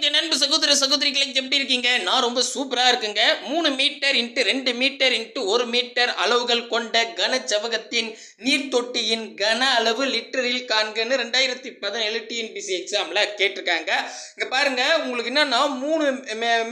என் நண்பு சகோதர சகோதரிகளை எப்படி இருக்கீங்க? நான் ரொம்ப சூப்பரா இருக்குங்க. மூணு மீட்டர் இன்ட்டு ரெண்டு மீட்டர் இன்ட்டு ஒரு மீட்டர் அளவுகள் கொண்ட கனச்சவகத்தின் நீர் தொட்டியின் கன அளவு லிட்டரில் காண்கன்னு ரெண்டாயிரத்தி பதினேழு டிஎன்பிசி எக்ஸாம்ல கேட்டிருக்காங்க. இங்கே பாருங்க உங்களுக்கு என்னென்னா மூணு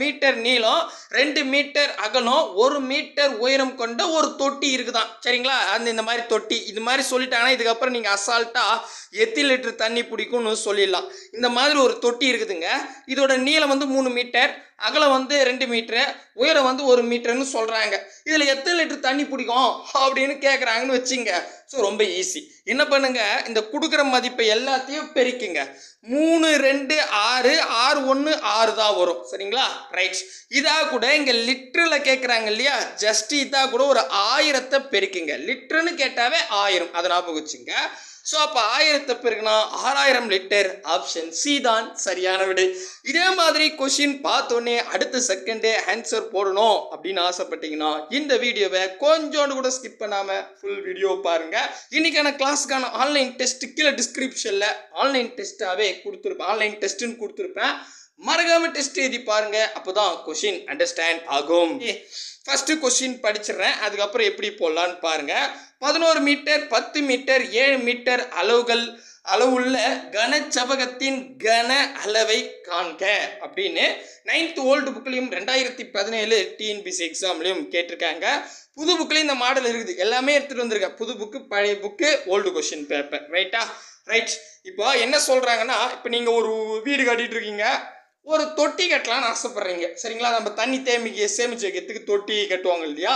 மீட்டர் நீளம் ரெண்டு மீட்டர் அகலம் ஒரு மீட்டர் உயரம் கொண்ட ஒரு தொட்டி இருக்குதான். சரிங்களா? அந்த இந்த மாதிரி தொட்டி. இது மாதிரி சொல்லிட்டாங்கன்னா இதுக்கப்புறம் நீங்கள் அசால்ட்டாக எத்தி லிட்டர் தண்ணி பிடிக்கும்னு சொல்லிடலாம். இந்த மாதிரி ஒரு தொட்டி இருக்குதுங்க. இதோட நீளம் வந்து மூணு மீட்டர் அகலம் வந்து ரெண்டு மீட்ரு உயரம் வந்து ஒரு மீட்டர்னு சொல்கிறாங்க இதில் எத்தனை லிட்டர் தண்ணி பிடிக்கும் அப்படின்னு கேட்குறாங்கன்னு வச்சுங்க. ஸோ ரொம்ப ஈஸி என்ன பண்ணுங்க? இந்த கொடுக்குற மதிப்பை எல்லாத்தையும் பெருக்குங்க. மூணு ரெண்டு ஆறு ஆறு ஒன்று ஆறு தான் வரும். சரிங்களா? ரைட் இதாக கூட இங்கே லிட்டரில் கேட்குறாங்க இல்லையா? ஜஸ்ட் இதாக கூட ஒரு ஆயிரத்தை பெருக்குங்க. லிட்டருன்னு கேட்டாவே ஆயிரம். அதை ஞாபகம் வச்சுங்க. ஸோ அப்போ ஆயிரத்தை பெருக்குனா ஆறாயிரம் லிட்டர் ஆப்ஷன் சி தான் சரியான விடை. இதே மாதிரி கொஷின் பார்த்தோன்னே அடுத்த செகண்டே ஆன்சர் போடணும் அப்படின்னு ஆசைப்பட்டீங்கன்னா இந்த வீடியோவை கொஞ்சோண்டு கூட ஸ்கிப் பண்ணாமல் ஃபுல் வீடியோ பாருங்க. இன்றைக்கான கிளாஸுக்கான ஆன்லைன் டெஸ்ட் கீழே டிஸ்கிரிப்ஷனில் ஆன்லைன் டெஸ்ட்டாகவே கொடுத்துருப்பேன் ஆன்லைன் டெஸ்ட்டுன்னு கொடுத்துருப்பேன். மறக்காமல் டெஸ்ட் எழுதி பாருங்கள் அப்போ தான் கொஷின் அண்டர்ஸ்டாண்ட் ஆகும். ஃபஸ்ட்டு கொஸ்டின் படிச்சிடுறேன். அதுக்கப்புறம் எப்படி போடலான்னு பாருங்கள் பதினோரு மீட்டர் பத்து மீட்டர் ஏழு மீட்டர் அளவுகள் அளவுள்ள கனச்சபகத்தின் கன அளவை காண்க அப்படின்னு நைன்த் ஓல்டு புக்லையும் ரெண்டாயிரத்தி பதினேழு டிஎன்பிசி எக்ஸாம்லையும் கேட்டிருக்காங்க. புது புக்லேயும் இந்த மாடல் இருக்குது. எல்லாமே எடுத்துகிட்டு வந்திருக்கேன் புது புக்கு பழைய புக்கு ஓல்டு கொஷின் பேப்பர் ரைட்டா ரைட் இப்போ என்ன சொல்கிறாங்கன்னா இப்போ நீங்கள் ஒரு வீடு கட்டிட்டு இருக்கீங்க. ஒரு தொட்டி கட்டலாம்னு ஆசைப்பட்றீங்க. சரிங்களா? நம்ம தண்ணி தேமிக்க சேமிச்சு வைக்கிறதுக்கு தொட்டி கட்டுவாங்க இல்லையா?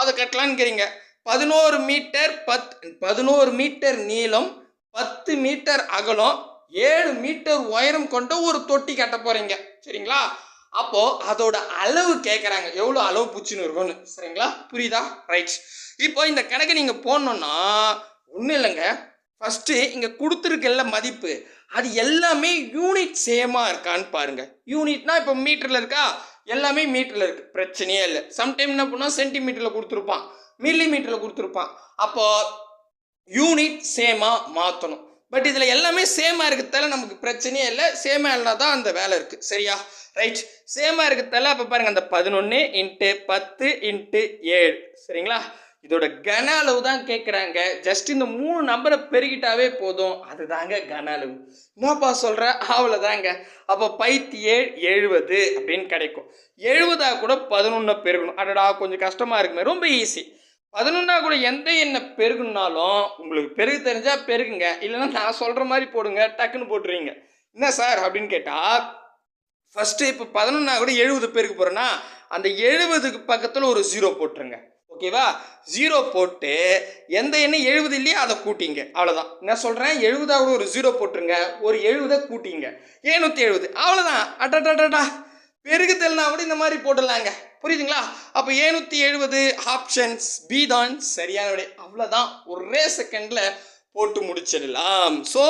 அதை கட்டலான்னுக்கிறீங்க பதினோரு மீட்டர் பத் பதினோரு மீட்டர் நீளம் பத்து மீட்டர் அகலம் ஏழு மீட்டர் உயரம் கொண்ட ஒரு தொட்டி கட்ட போகிறீங்க சரிங்களா? அப்போது அதோட அளவு கேட்குறாங்க எவ்வளோ அளவு பூச்சின்னு இருக்கும்னு. சரிங்களா? புரியுதா? ரைட் இப்போ இந்த கணக்கை நீங்கள் போடணுன்னா ஒன்றும் இல்லைங்க. ஃபஸ்ட்டு இங்கே கொடுத்துருக்கல மதிப்பு. அது எல்லாமே யூனிட் சேமாக இருக்கான்னு பாருங்கள் யூனிட்னா இப்போ மீட்டரில் இருக்கா? எல்லாமே மீட்டரில் இருக்குது பிரச்சனையே இல்லை. சம்டைம் என்ன பண்ணால் சென்டிமீட்டரில் கொடுத்துருப்பான். மில்லி மீட்டரில் கொடுத்துருப்பான். அப்போது யூனிட் சேமாக மாற்றணும் பட் இதில் எல்லாமே சேமாக இருக்கிறதால நமக்கு பிரச்சனையே இல்லை. சேமாக இல்லைனா தான் அந்த வேலை இருக்குது சரியா? ரைட் சேமாக இருக்கிறதால அப்போ பாருங்கள் அந்த பதினொன்று இன்ட்டு பத்து இன்ட்டு ஏழு. சரிங்களா? இதோட கன அளவு தான் கேட்குறாங்க ஜஸ்ட் இந்த மூணு நம்பரை பெருகிட்டாவே போதும். அதுதாங்க கன அளவு. என்னப்பா சொல்கிற அவ்வளோதாங்க அப்போ பைத்தி ஏழு எழுபது அப்படின்னு கிடைக்கும். எழுபதா கூட பதினொன்று பெருகணும். அடடா கொஞ்சம் கஷ்டமாக இருக்குமே. ரொம்ப ஈஸி பதினொன்றா கூட எந்த என்ன பெருகுனாலும் உங்களுக்கு பெருகு தெரிஞ்சால் பெருகுங்க. இல்லைன்னா நான் சொல்கிற மாதிரி போடுங்க. டக்குன்னு போட்டுருவீங்க. என்ன சார் அப்படின்னு கேட்டால் ஃபஸ்ட்டு இப்போ பதினொன்றா கூட எழுபது பேருக்கு போகிறேன்னா அந்த எழுபதுக்கு பக்கத்தில் ஒரு ஜீரோ போட்டுருங்க. ஓகேவா? ஜீரோ போட்டு எந்த எண்ணெய் எழுபது இல்லையோ அதை கூட்டிங்க. அவ்வளோதான் என்ன சொல்கிறேன் எழுபதாவது ஒரு ஜீரோ போட்டுருங்க. ஒரு எழுபதை கூட்டிங்க. ஏழ்நூற்றி எழுபது அவ்வளோதான் அடடடடா பெருகு கூட இந்த மாதிரி போட்டுடலாங்க. புரியுதுங்களா? அப்போ ஏழ்நூற்றி எழுபது ஆப்ஷன்ஸ் பி தான். சரியான விடை. அவ்வளோதான் ஒரே செகண்டில் போட்டு முடிச்சிடலாம். ஸோ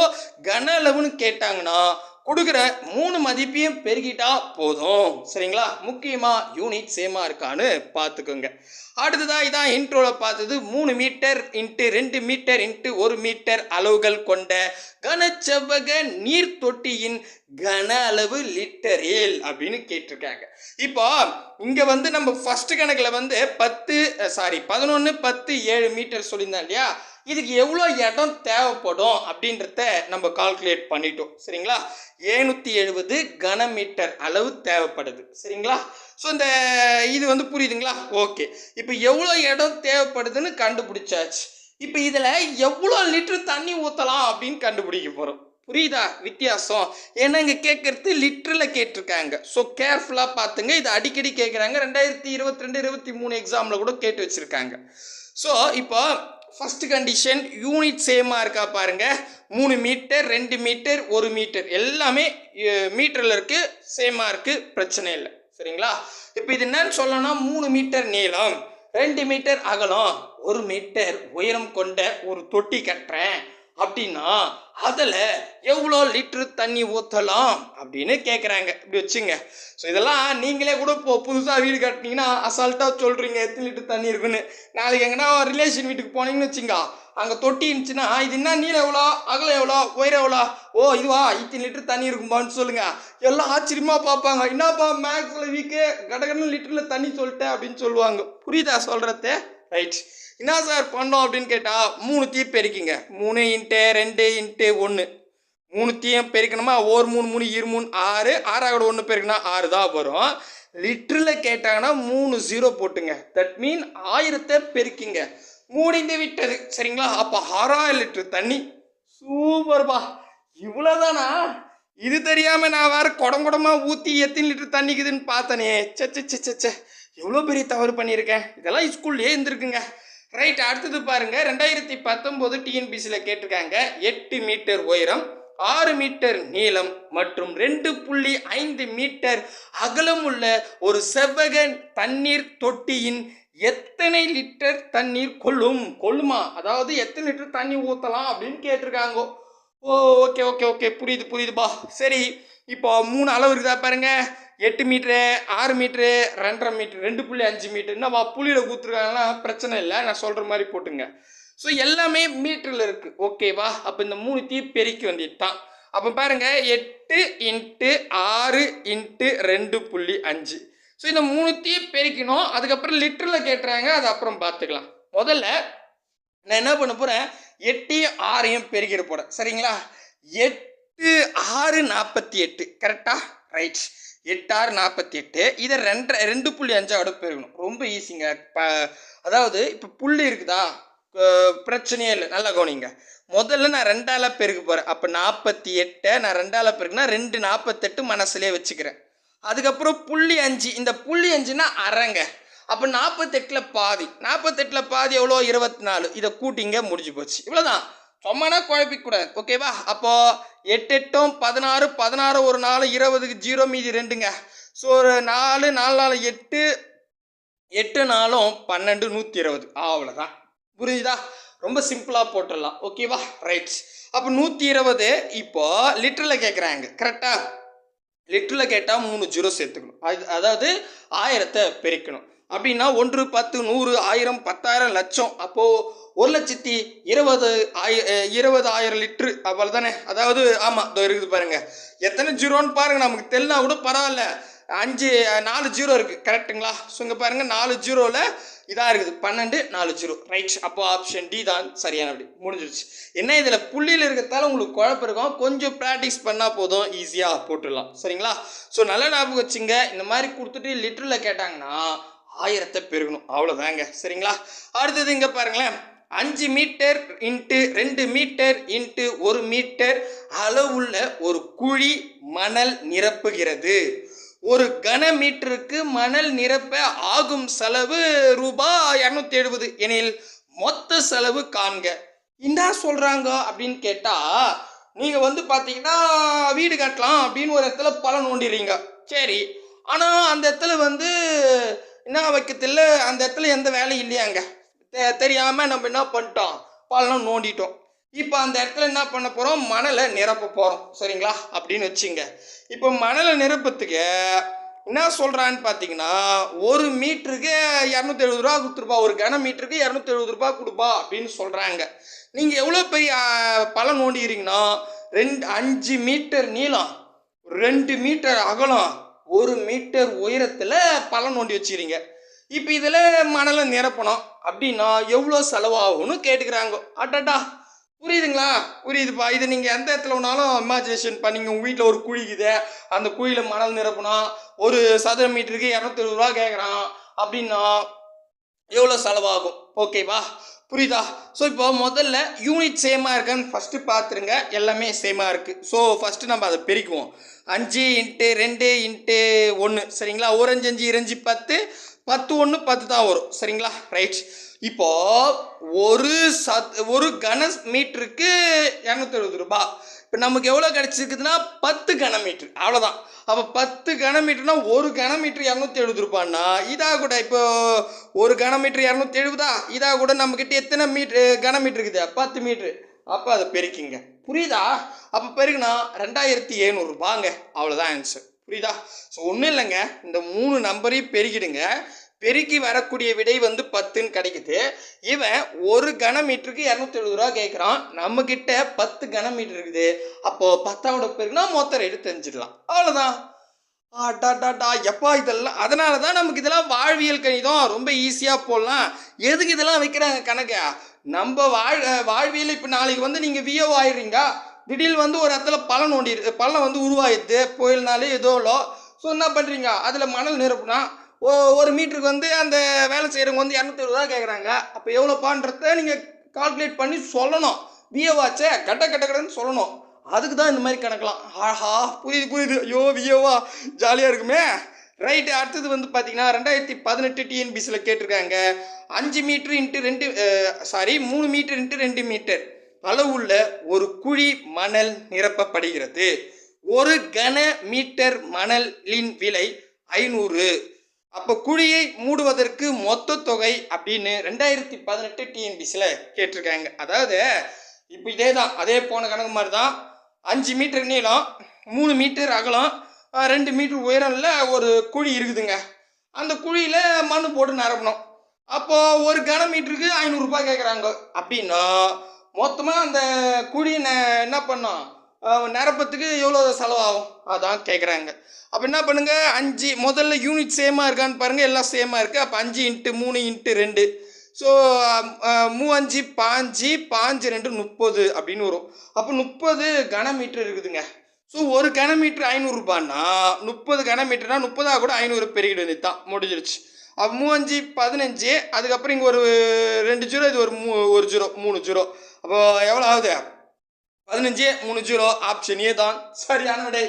கன அளவுன்னு கேட்டாங்கன்னா கொடுக்குற மூணு மதிப்பையும் பெருகிட்டா போதும். சரிங்களா? முக்கியமாக யூனிட் சேமாக இருக்கான்னு பார்த்துக்கோங்க. அடுத்ததாக இதான் இன்ட்ரோவில் பார்த்தது மூணு மீட்டர் இன்ட்டு ரெண்டு மீட்டர் இன்ட்டு ஒரு மீட்டர் அளவுகள் கொண்ட கனச்செவ்வக நீர் தொட்டியின் கன அளவு லிட்டரில் அப்படின்னு கேட்டிருக்காங்க. இப்போ இங்கே வந்து நம்ம ஃபஸ்ட்டு கணக்கில் வந்து பத்து சாரி பதினொன்று பத்து ஏழு மீட்டர் சொல்லியிருந்தோம் இல்லையா? இதுக்கு எவ்வளோ இடம் தேவைப்படும் அப்படின்றத நம்ம கால்குலேட் பண்ணிட்டோம். சரிங்களா? ஏழ்நூற்றி எழுபது கனமீட்டர் அளவு தேவைப்படுது. சரிங்களா? ஸோ இந்த இது வந்து புரியுதுங்களா? ஓகே இப்போ எவ்வளோ இடம் தேவைப்படுதுன்னு கண்டுபிடிச்சாச்சு. இப்போ இதில் எவ்வளோ லிட்டர் தண்ணி ஊற்றலாம் அப்படின்னு கண்டுபிடிக்க போகிறோம் புரியுதா? வித்தியாசம். ஏன்னா இங்கே கேட்குறது லிட்டரில் கேட்டிருக்காங்க. ஸோ கேர்ஃபுல்லாக பார்த்துங்க. இது அடிக்கடி கேட்குறாங்க ரெண்டாயிரத்தி இருபத்தி ரெண்டு இருபத்தி மூணு எக்ஸாமில் கூட கேட்டு வச்சுருக்காங்க. ஸோ இப்போ ஃபர்ஸ்ட் கண்டிஷன் யூனிட் சேமாக இருக்கா பாருங்க. மூணு மீட்டர் ரெண்டு மீட்டர் ஒரு மீட்டர் எல்லாமே மீட்டரில் இருக்குது சேமாக இருக்குது பிரச்சனை இல்லை. சரிங்களா? இப்போ இது என்னன்னு சொல்லணும்னா மூணு மீட்டர் நீளம் ரெண்டு மீட்டர் அகலம் ஒரு மீட்டர் உயரம் கொண்ட ஒரு தொட்டி கட்டுறேன். அப்படின்னா அதில் எவ்வளோ லிட்டரு தண்ணி ஊற்றலாம் அப்படின்னு கேட்குறாங்க இப்படி வச்சுங்க. ஸோ இதெல்லாம் நீங்களே கூட இப்போ புதுசாக வீடு கட்டினீங்கன்னா அசால்ட்டாக சொல்கிறீங்க எத்தனை லிட்டர் தண்ணி இருக்குன்னு. நாளைக்கு எங்கன்னா ரிலேஷன் வீட்டுக்கு போனீங்கன்னு வச்சுங்க அங்கே தொட்டி இருந்துச்சுன்னா இது என்ன நீளம் எவ்வளோ? அகலம் எவ்வளோ? உயரம் எவ்வளோ? ஓ இதுவா? இத்தனை லிட்டர் தண்ணி இருக்குமான்னு சொல்லுங்கள் எல்லாம் ஆச்சரியமாக பார்ப்பாங்க. என்னப்பா மேக்ஸில் வீக்கு கடகடன்னு லிட்டரில் தண்ணி சொல்லிட்டேன் அப்படின்னு சொல்லுவாங்க. புரியுதா சொல்கிறத ரைட் என்ன சார் பண்ணோம் அப்படின்னு கேட்டால் மூணு தீ பெருக்கிங்க. மூணு இன்ட்டு ரெண்டு இன்ட்டு ஒன்று மூணு தீயம் பெருக்கணுமா? ஒரு மூணு மூணு இரு மூணு ஆறு. ஆறாவோட ஒன்று பெருக்கினா ஆறு தான் வரும். லிட்டரில் கேட்டாங்கன்னா மூணு ஜீரோ போட்டுங்க. தட் மீன் ஆயிரத்தை பெருக்கிங்க. மூடிந்து விட்டது. சரிங்களா? அப்போ ஆறாயிரம் லிட்டர் தண்ணி. சூப்பர்பா இவ்வளோதானா இது தெரியாமல் நான் வேறு குடம் குடமாக ஊற்றி எத்தனை லிட்டர் தண்ணிக்குதுன்னு பார்த்தனே. சச்சே சே எவ்வளோ பெரிய தவறு பண்ணியிருக்கேன்? இதெல்லாம் ஸ்கூல்லேயே இருந்திருக்குங்க. ரைட் அடுத்தது பாருங்கள் ரெண்டாயிரத்தி பத்தொம்போது டிஎன்பிசியில் கேட்டிருக்காங்க. எட்டு மீட்டர் உயரம் ஆறு மீட்டர் நீளம் மற்றும் ரெண்டு புள்ளி ஐந்து மீட்டர் அகலம் உள்ள ஒரு செவ்வக தண்ணீர் தொட்டியின் எத்தனை லிட்டர் தண்ணீர் கொள்ளும்? கொள்ளுமா? அதாவது எத்தனை லிட்டர் தண்ணி ஊற்றலாம் அப்படின்னு கேட்டிருக்காங்க. Oh okay okay okay. புரியுது புரியுதுப்பா. சரி இப்போ மூணு அளவு இருக்குதா பாருங்கள் எட்டு மீட்ரு ஆறு மீட்ரு ரெண்டரை மீட்ரு ரெண்டு புள்ளி அஞ்சு மீட்டர் என்னவா புள்ளியில் கூத்துருக்காங்கன்னா பிரச்சனை இல்லை. நான் சொல்கிற மாதிரி போட்டுங்க. ஸோ எல்லாமே மீட்டரில் இருக்குது ஓகேவா அப்போ இந்த மூணு தீ பெருக்கி வேண்டியது தான் அப்போ பாருங்கள் எட்டு இன்ட்டு ஆறு இன்ட்டு ரெண்டு புள்ளி அஞ்சு. ஸோ இந்த மூணு தீ பெருக்கணும் அதுக்கப்புறம் லிட்டரில் கேட்டுறாங்க அது அப்புறம் பார்த்துக்கலாம். முதல்ல நான் என்ன பண்ண போகிறேன் எட்டையும் ஆறையும் பெருக்கிட போகிறேன் சரிங்களா? எட்டு ஆறு நாற்பத்தி எட்டு. கரெக்டாக ரைட் எட்டாறு நாற்பத்தி எட்டு இதை ரெண்டரை ரெண்டு புள்ளி அஞ்சாவோட பெருகணும். ரொம்ப ஈஸிங்க ப அதாவது இப்போ புள்ளி இருக்குதா? பிரச்சனையே இல்லை. நல்லா கவனிங்க. முதல்ல நான் ரெண்டால பெருக்க போகிறேன் அப்போ நாற்பத்தி எட்டை நான் ரெண்டால பெருக்குனா ரெண்டு நாற்பத்தெட்டு மனசுலேயே வச்சுக்கிறேன். அதுக்கப்புறம் புள்ளி அஞ்சு. இந்த புள்ளி அஞ்சுனா அரைங்க. அப்போ நாற்பத்தெட்டில் பாதி. நாற்பத்தெட்டில் பாதி எவ்வளோ? இருபத்தி நாலு. இதை கூட்டிங்க முடிஞ்சு போச்சு. இவ்வளோதான் சும்மானா குழப்பிக்கூடாது ஓகேவா அப்போது எட்டு எட்டும் பதினாறு பதினாறு ஒரு நாலு இருபதுக்கு ஜீரோ மீதி ரெண்டுங்க. ஸோ ஒரு நாலு நாலு நாலு எட்டு எட்டு நாளும் பன்னெண்டு நூற்றி இருபது. அவ்வளோதான் புரிஞ்சுதா? ரொம்ப சிம்பிளாக போட்டுடலாம் ஓகேவா ரைட் அப்போ நூற்றி இருபது இப்போது லிட்டரில் கேட்குறாங்க கரெக்டாக லிட்டரில் கேட்டால் மூணு ஜீரோ சேர்த்துக்கணும். அது அதாவது ஆயிரத்தை பெருக்கணும். அப்படின்னா ஒன்று பத்து நூறு ஆயிரம் பத்தாயிரம் லட்சம். அப்போது ஒரு லட்சத்தி இருபது ஆய இருபது ஆயிரம் லிட்ரு அவ்வளோ தானே அதாவது ஆமாம் இதோ இருக்குது பாருங்கள் எத்தனை ஜீரோன்னு பாருங்கள் நமக்கு தெரியலனா கூட பரவாயில்ல. அஞ்சு நாலு ஜீரோ இருக்குது கரெக்ட்டுங்களா? ஸோ இங்கே நாலு ஜீரோவில் இதாக இருக்குது. பன்னெண்டு நாலு ஜீரோ. ரைட் அப்போ ஆப்ஷன் டி தான் சரியான அப்படி முடிஞ்சிருச்சு. என்ன இதில்? புள்ளியில் இருக்கிறதால உங்களுக்கு குழப்பம் இருக்கும். கொஞ்சம் ப்ராக்டிஸ் பண்ணால் போதும். ஈஸியாக போட்டுடலாம். சரிங்களா? ஸோ நல்ல ஞாபகம் வச்சுங்க. இந்த மாதிரி கொடுத்துட்டு லிட்டரில் கேட்டாங்கன்னா ஆயிரத்தை பெருகணும். அவ்வளோதாங்க சரிங்களா? அடுத்தது இங்கே பாருங்களேன். அஞ்சு மீட்டர் இன்ட்டு ரெண்டு மீட்டர் இன்ட்டு ஒரு மீட்டர் அளவுள்ள ஒரு குழி மணல் நிரப்புகிறது. ஒரு கன மீட்டருக்கு மணல் நிரப்ப ஆகும் செலவு ரூபாய் இரநூத்தி எழுபது எனில் மொத்த செலவு காண்க. என்ன சொல்கிறாங்க அப்படின்னு கேட்டால் நீங்கள் வந்து பார்த்தீங்கன்னா வீடு கட்டலாம் அப்படின்னு ஒரு இடத்துல பலன் நோண்டிடுறீங்க சரி. ஆனால் அந்த இடத்துல வந்து என்ன வைக்கத்தில் அந்த இடத்துல எந்த வேலையும் இல்லையாங்க. தெ தெரியாமல் நம்ம என்ன பண்ணிட்டோம்? பள்ளம் நோண்டிட்டோம். இப்போ அந்த இடத்துல என்ன பண்ண போகிறோம் மணலை நிரப்ப போகிறோம் சரிங்களா? அப்படின்னு வச்சுங்க. இப்போ மணலை நிரப்பத்துக்கு என்ன சொல்கிறான்னு பார்த்தீங்கன்னா ஒரு மீட்டருக்கு இரநூத்தி எழுபது ரூபா கொடுத்துருப்பா. ஒரு கன மீட்டருக்கு இரநூத்தி எழுபது ரூபா கொடுப்பா அப்படின்னு சொல்கிறாங்க நீங்கள் எவ்வளோ பெரிய பழம் நோண்டிக்கிறீங்கன்னா ரெண்டு அஞ்சு மீட்டர் நீளம் ரெண்டு மீட்டர் அகலம் ஒரு மீட்டர் உயரத்தில் பழம் நோண்டி வச்சுக்கிறீங்க. இப்போ இதில் மணலை நிரப்பணும். அப்படின்னா எவ்வளோ செலவாகும்னு கேட்டுக்கிறாங்க. அட்டடா புரியுதுங்களா? புரியுதுப்பா. இது நீங்கள் எந்த இடத்துல வேணாலும் இமேஜினேஷன் பண்ணிங்க. உங்கள் வீட்டில் ஒரு குழிக்குது அந்த குழியில் மணல் நிரப்பணும். ஒரு சதுர மீட்டருக்கு இரநூத்தி ரூபா கேட்குறான் அப்படின்னா எவ்வளோ செலவாகும்? ஓகேவா புரியுதா? ஸோ இப்போ முதல்ல யூனிட் சேமாக இருக்கான்னு ஃபஸ்ட்டு பார்த்துருங்க. எல்லாமே சேமாக இருக்குது ஸோ ஃபஸ்ட்டு நம்ம அதை பெருக்குவோம். அஞ்சு இன்ட்டு ரெண்டு இன்ட்டு ஒன்று சரிங்களா? ஒரு அஞ்சு அஞ்சு இரஞ்சு பத்து. பத்து ஒன்று பத்து தான் வரும். சரிங்களா? ரைட் இப்போது ஒரு சத் ஒரு கன மீட்டருக்கு இரநூத்தி எழுபது ரூபாய் இப்போ நமக்கு எவ்வளோ கிடச்சிருக்குதுன்னா பத்து கனமீட்ரு அவ்வளோதான் அப்போ பத்து கனமீட்ருனா ஒரு கனமீட்ரு இரநூத்தி எழுபது ரூபான்னா இதாக கூட இப்போ ஒரு கனமீட்ரு இரநூத்தி எழுபதா? இதாக கூட நம்மக்கிட்ட எத்தனை மீட்ரு கனமீட்ரு இருக்குது? பத்து மீட்ரு அப்போ அதை பெருக்கிங்க. புரியுதா? அப்போ பெருக்குனா ரெண்டாயிரத்தி எழுநூறுபாங்க அவ்வளோதான் ஆன்சர் புரியுதா? ஸோ ஒன்றும் இல்லைங்க. இந்த மூணு நம்பரையும் பெருக்கிடுங்க. பெருக்கி வரக்கூடிய விடை வந்து பத்துன்னு கிடைக்குது. இவன் ஒரு கனமீட்டருக்கு இரநூத்தி எழுபது ரூபா கேட்குறான் நம்மக்கிட்ட பத்து கனமீட்டர் இருக்குது. அப்போது பத்தாவோட பெருக்குனா மொத்தம் ரேட்டு தெரிஞ்சிடலாம். அவ்வளோதான் ஆட்டாட்டாட்டா எப்பா இதெல்லாம் அதனால தான் நமக்கு இதெல்லாம் வாழ்வியல் கணிதம். ரொம்ப ஈஸியாக போடலாம். எதுக்கு இதெல்லாம் வைக்கிறாங்க கணக்கு? நம்ம வாழ் வாழ்வியல் இப்போ நாளைக்கு வந்து நீங்கள் வியோ ஆயிடுறீங்க. திடீர்னு வந்து ஒரு இடத்துல பலன் நோண்டி பழம் வந்து உருவாயிடுது. புயல்னாலே இல்லை ஸோ என்ன பண்ணுறீங்க அதில் மணல் நிரப்புனா ஒரு மீட்டருக்கு வந்து அந்த வேலை செய்கிறவங்க வந்து இரநூத்தி ரூபா கேட்குறாங்க அப்போ எவ்வளோப்பான்றத நீங்கள் கால்குலேட் பண்ணி சொல்லணும். விஏவாச்சே கட்ட கட்ட கட்டன்னு சொல்லணும். அதுக்கு தான் இந்த மாதிரி கணக்கலாம் ஆஹா புரியுது புரியுது. ஐயோ விஏவா ஜாலியாக இருக்குமே. ரைட்டு அடுத்தது வந்து பார்த்தீங்கன்னா ரெண்டாயிரத்தி பதினெட்டு டிஎன்பிசியில் கேட்டிருக்காங்க. அஞ்சு மீட்ரு இன்ட்டு ரெண்டு சாரி மூணு மீட்டர் இன்ட்டு ரெண்டு மீட்டர் அளவுள்ள ஒரு குழி மணல் நிரப்பப்படுகிறது. ஒரு கன மீட்டர் மணலின் விலை ஐநூறு. அப்போ குழியை மூடுவதற்கு மொத்த தொகை அப்படின்னு ரெண்டாயிரத்தி பதினெட்டு டிஎன்பிசியில் கேட்டிருக்காங்க. அதாவது இப்போ இதே தான் அதே போன கணக்கு மாதிரி தான் அஞ்சு மீட்டர் நீளம் மூணு மீட்டர் அகலம் ரெண்டு மீட்டர் உயரம்ல ஒரு குழி இருக்குதுங்க. அந்த குழியில் மண் போட்டு நிரப்பணும் அப்போது ஒரு கன மீட்டருக்கு ஐநூறுரூபா கேட்குறாங்க அப்படின்னா மொத்தமாக அந்த குழியை ந- என்ன பண்ணோம்? நிரப்பத்துக்கு எவ்வளோ செலவாகும்? அதான் கேட்குறாங்க அப்போ என்ன பண்ணுங்கள் அஞ்சு முதல்ல யூனிட் சேமாக இருக்கான்னு பாருங்கள் எல்லாம் சேமாக இருக்குது அப்போ அஞ்சு இன்ட்டு மூணு இன்ட்டு ரெண்டு. ஸோ மூவஞ்சு பாஞ்சு பாஞ்சு ரெண்டு முப்பது அப்படின்னு வரும். அப்போ முப்பது கனமீட்டர் இருக்குதுங்க. ஸோ ஒரு கனமீட்டர் ஐநூறுரூபான்னா முப்பது கனமீட்டர்னா முப்பதாக கூட ஐநூறு பெருகிடு வந்து தான் முடிஞ்சிருச்சு. அப்போ மூவஞ்சு பதினஞ்சு அதுக்கப்புறம் இங்கே ஒரு ரெண்டு ஜீரோ இது ஒரு மூ ஒரு ஜீரோ மூணு ஜீரோ அப்போ எவ்வளோ ஆகுது? பதினஞ்சு மூணு ஜீரோ ஆப்ஷன் ஏ தான். சரியான விடை.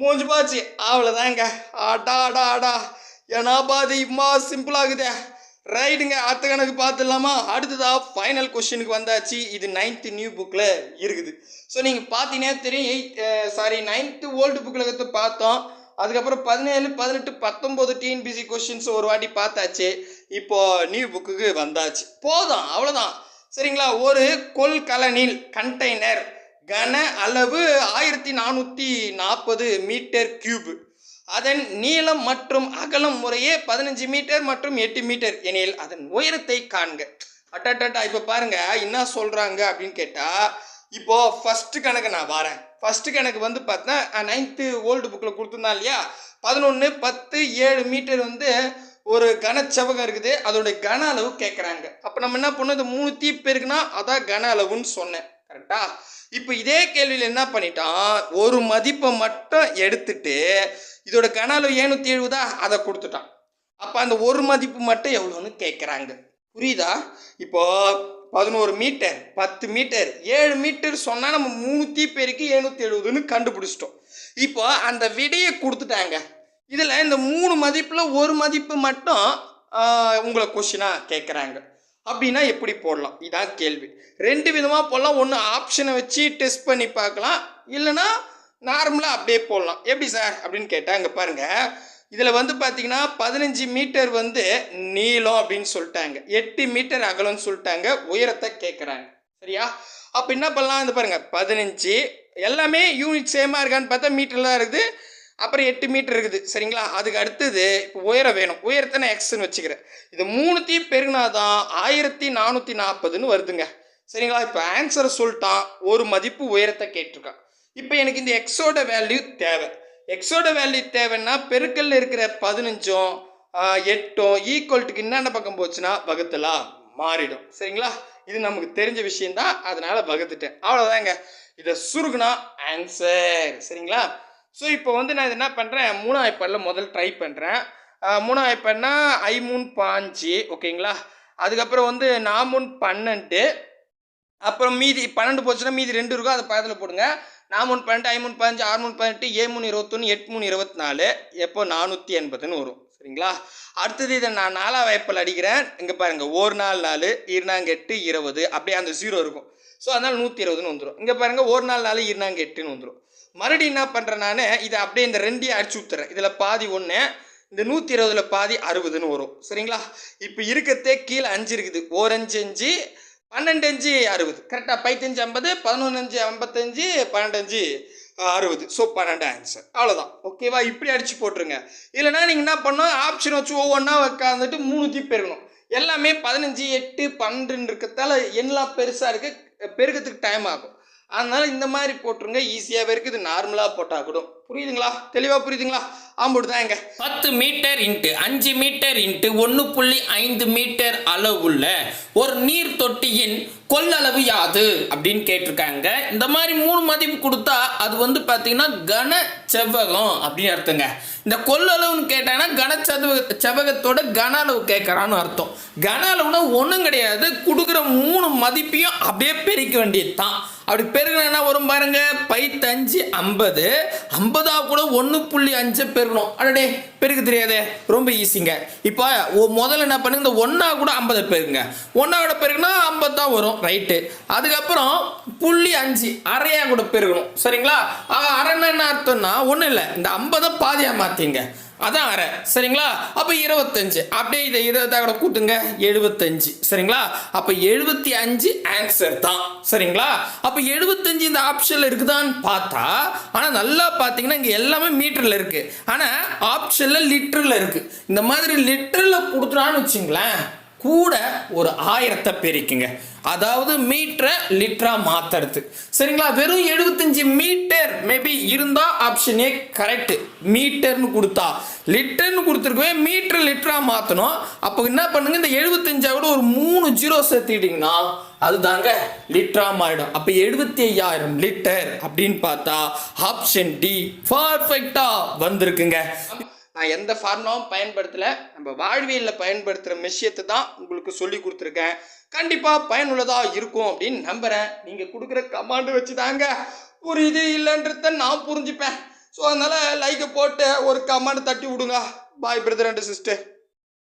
மூஞ்சு பாச்சு அவ்வளோதாங்க ஆடா ஆடா ஆடா ஏன்னா பாதி இம்மா சிம்பிளாகுதே ரைட்டுங்க அடுத்த கணக்கு பார்த்துடலாமா? அடுத்ததா ஃபைனல் கொஷினுக்கு வந்தாச்சு. இது நைன்த்து நியூ புக்கில் இருக்குது. ஸோ நீங்கள் பார்த்தீங்கன்னா தெரியும். எயிட் சாரி நைன்த்து ஓல்டு புக்கில் பார்த்தோம். அதுக்கப்புறம் பதினேழு பதினெட்டு பத்தொம்போது டிஎன்பிசி கொஷின்ஸ் ஒரு வாட்டி பார்த்தாச்சு. இப்போது நியூ புக்குக்கு வந்தாச்சு. போதும் அவ்வளோதான் சரிங்களா? ஒரு கொள்கலனில் கண்டெய்னர் கன அளவு ஆயிரத்தி நானூற்றி நாற்பது மீட்டர் கியூப் அதன் நீளம் மற்றும் அகலம் முறையே பதினஞ்சு மீட்டர் மற்றும் எட்டு மீட்டர் எனில் அதன் உயரத்தை காண்க. அட்டாட்டா இப்போ பாருங்க என்ன சொல்கிறாங்க அப்படின்னு கேட்டால் இப்போ ஃபஸ்ட்டு கணக்கு நான் வரேன். ஃபஸ்ட்டு கணக்கு வந்து பார்த்தா நைன்த்து ஓல்டு புக்கில் கொடுத்துருந்தான் இல்லையா? பதினொன்று பத்து ஏழு மீட்டர் வந்து ஒரு கனச்சவகம் இருக்குது. அதோட கன அளவு கேட்குறாங்க அப்போ நம்ம என்ன பண்ணோம்? இந்த மூணு தீப்பு இருக்குன்னா அதான் கன அளவுன்னு சொன்னேன். கரெக்டா இப்போ இதே கேள்வியில் என்ன பண்ணிட்டான் ஒரு மதிப்பை மட்டும் எடுத்துட்டு இதோட கன அளவு ஏழ்நூற்றி எழுபதா அதை கொடுத்துட்டான். அப்போ அந்த ஒரு மதிப்பு மட்டும் எவ்வளோன்னு கேட்குறாங்க புரியுதா? இப்போ பதினோரு மீட்டர் பத்து மீட்டர் ஏழு மீட்டர் சொன்னால் நம்ம மூணு தீப்பேருக்கு எழுநூற்றி எழுபதுன்னு கண்டுபிடிச்சிட்டோம். இப்போ அந்த விடையை கொடுத்துட்டாங்க. இதில் இந்த மூணு மதிப்பில் ஒரு மதிப்பு மட்டும் உங்களை கொஷினாக கேட்குறாங்க அப்படின்னா எப்படி போடலாம்? இதான் கேள்வி. ரெண்டு விதமாக போடலாம். ஒன்று ஆப்ஷனை வச்சு டெஸ்ட் பண்ணி பார்க்கலாம். இல்லைன்னா நார்மலாக அப்படியே போடலாம். எப்படி சார் அப்படின்னு கேட்டால் அங்கே பாருங்கள் இதில் வந்து பார்த்தீங்கன்னா பதினஞ்சு மீட்டர் வந்து நீளம் அப்படின்னு சொல்லிட்டாங்க. எட்டு மீட்டர் அகலம்னு சொல்லிட்டாங்க. உயரத்தை கேட்குறாங்க சரியா? அப்போ என்ன பண்ணலாம்? வந்து பாருங்கள் பதினஞ்சு. எல்லாமே யூனிட் சேமாக இருக்கான்னு பார்த்தா மீட்டரில் தான் இருக்குது. அப்புறம் எட்டு மீட்டர் இருக்குது. சரிங்களா? அதுக்கு அடுத்தது இப்போ உயரம் வேணும். உயரத்தை நான் எக்ஸ்ன்னு வச்சுக்கிறேன். இது மூணுத்தையும் பெருகினா தான் ஆயிரத்தி நானூற்றி நாற்பதுன்னு வருதுங்க. சரிங்களா? இப்போ ஆன்சரை சொல்லிட்டான். ஒரு மதிப்பு உயரத்தை கேட்டிருக்கான். இப்போ எனக்கு இந்த எக்ஸோட வேல்யூ தேவை. எக்ஸோட வேல்யூ தேவைன்னா பெருக்கல்ல இருக்கிற பதினஞ்சும் எட்டும் ஈக்குவல்ட்டுக்கு என்னென்ன பக்கம் போச்சுன்னா வகுத்தலா மாறிடும். சரிங்களா? இது நமக்கு தெரிஞ்ச விஷயம்தான். அதனால் வகுத்துட்டேன். அவ்வளோதாங்க இதை சுருகுனா ஆன்சர் சரிங்களா? ஸோ இப்போ வந்து நான் என்ன பண்ணுறேன் மூணாம் ஐப்படில் முதல் ட்ரை பண்ணுறேன் மூணாம் ஐப்பட்னா ஐ மூணு பாஞ்சு ஓகேங்களா? அதுக்கப்புறம் வந்து நான் மூணு பன்னெண்டு. அப்புறம் மீதி பன்னெண்டு போச்சுன்னா மீதி ரெண்டு இருக்கும். அதை பக்கத்தில் போடுங்க. நான் மூணு பன்னெண்டு ஐ மூணு பதினஞ்சு ஆறு மூணு பதினெட்டு ஏ மூணு இருபத்தொன்று எட்டு மூணு இருபத்தி நாலு எப்போ? நானூற்றி எண்பதுன்னு வரும். சரிங்களா? அடுத்தது இதை நான் நாலாம் வாய்ப்பில் அடிக்கிறேன். இங்கே பாருங்கள் ஒரு நாள் நாலு இருநாங்க எட்டு இருபது. அப்படியே அந்த ஜீரோ இருக்கும். ஸோ அதனால் நூற்றி இருபதுன்னு வந்துடும் இங்கே பாருங்கள் ஒரு நாள் நாலு இருநாங்க எட்டுன்னு வந்துடும் மறுபடியும் என்ன பண்ணுறேன் நான் இதை அப்படியே இந்த ரெண்டையும் அடிச்சு ஊத்துறேன். இதில் பாதி ஒன்று இந்த நூற்றி இருபதில் பாதி அறுபதுன்னு வரும். சரிங்களா? இப்போ இருக்கிறதே கீழே அஞ்சு இருக்குது. ஓரஞ்சு அஞ்சு பன்னெண்டு அஞ்சு அறுபது. கரெக்டாக பைத்தஞ்சு ஐம்பது பதினொன்று அஞ்சு ஐம்பத்தஞ்சு பன்னெண்டு அஞ்சு அறுபது. ஸோ பன்னெண்டு ஆன்சர் அவ்வளோதான் ஓகேவா இப்படி அடிச்சு போட்டுருங்க. இல்லைனா நீங்கள் என்ன பண்ணோம் ஆப்ஷன் வச்சு ஒவ்வொன்றா உட்காந்துட்டு மூணுத்தையும் பெருகணும். எல்லாமே பதினஞ்சு எட்டு பன்னெண்டுன்னு இருக்கிறதால எல்லாம் பெருசாக இருக்குது பெருக்கிறதுக்கு டைம் ஆகும். அதனால் இந்த மாதிரி போட்டுருங்க ஈஸியாகவே இருக்குது நார்மலாக போட்டால் கூட. புரியுதுங்களா? தெளிவாக புரியுதுங்களா? ஆம்பிட்டு தான் எங்க பத்து மீட்டர் இன்ட்டு அஞ்சு மீட்டர் இன்ட்டு ஒன்று புள்ளி ஐந்து மீட்டர் அளவுள்ள ஒரு நீர் தொட்டியின் கொள்ளளவு யாது? அப்படின்னு கேட்டிருக்காங்க. இந்த மாதிரி மூணு மதிப்பு கொடுத்தா அது வந்து பார்த்தீங்கன்னா கன செவ்வகம் அப்படின்னு அர்த்தங்க. இந்த கொள்ளளவுன்னு கேட்டாங்கன்னா கன செவ்வக செவ்வகத்தோட கன அளவு கேட்குறான்னு அர்த்தம். கன அளவுனா ஒன்றும் கிடையாது. கொடுக்குற மூணு மதிப்பையும் அப்படியே பெருக்க வேண்டியது தான் அப்படி பெருகணும்னா வரும் பாருங்க? பைத்தஞ்சு ஐம்பது. ஐம்பதா கூட ஒன்று புள்ளி அஞ்சு பெருகணும். அடடே பெருக்க தெரியாதே. ரொம்ப ஈஸிங்க இப்போ முதல்ல என்ன பண்ணுங்க? இந்த ஒன்றா கூட ஐம்பதை பெருங்க ஒன்றா கூட பெருகுனா ஐம்பது தான் வரும். ரைட்டு அதுக்கப்புறம் புள்ளி அஞ்சு அரையா கூட பெருகணும். சரிங்களா? அரைன்னா என்ன அர்த்தம்னா ஒன்றும் இல்லை. இந்த ஐம்பதை பாதியாக மாற்றிங்க அதான் அரை சரிங்களா? அப்போ இருபத்தஞ்சு. அப்படியே இதை இருபத்தா கூட கூட்டுங்க. எழுபத்தஞ்சு. சரிங்களா? அப்போ எழுபத்தி அஞ்சு ஆன்சர் தான். சரிங்களா? அப்போ எழுபத்தஞ்சு இந்த ஆப்ஷனில் இருக்குதான்னு பார்த்தா ஆனால் நல்லா பார்த்தீங்கன்னா இங்கே எல்லாமே மீட்டரில் இருக்குது ஆனால் ஆப்ஷனில் லிட்டரில் இருக்குது இந்த மாதிரி லிட்டரில் கொடுத்துட்டான்னு வச்சுங்களேன் கூட ஒரு ஆயிரத்தை பெருக்குங்க. அதாவது மீட்டரை லிட்டரா மாத்துறது. சரிங்களா? வெறும் எழுபத்தஞ்சு மீட்டர் மேபி இருந்தா ஆப்ஷனே கரெக்ட் மீட்டர்னு கொடுத்தா. லிட்டர்னு கொடுத்துருக்கவே மீட்டர் லிட்டரா மாத்தணும். அப்போ என்ன பண்ணுங்க? இந்த எழுபத்தஞ்சாவூட ஒரு மூணு ஜீரோ சேர்த்துக்கிட்டீங்கன்னா அதுதாங்க லிட்டரா மாறிடும். அப்போ எழுபத்தி ஐயாயிரம் லிட்டர் அப்படின்னு பார்த்தா ஆப்ஷன் டி பர்ஃபெக்டா வந்திருக்குங்க. நான் எந்த ஃபார்முலாவும் பயன்படுத்தலை. நம்ம வாழ்வியலில் பயன்படுத்துகிற விஷயத்தை தான் உங்களுக்கு சொல்லி கொடுத்துருக்கேன். கண்டிப்பாக பயனுள்ளதாக இருக்கும் அப்படின்னு நம்புகிறேன் நீங்கள் கொடுக்குற கமாண்டு வச்சு தாங்க ஒரு இது இல்லைன்றத நான் புரிஞ்சுப்பேன். ஸோ அதனால் லைக்கை போட்டு ஒரு கமாண்டு தட்டி விடுங்க. பாய் பிரதர் அண்ட் சிஸ்டர்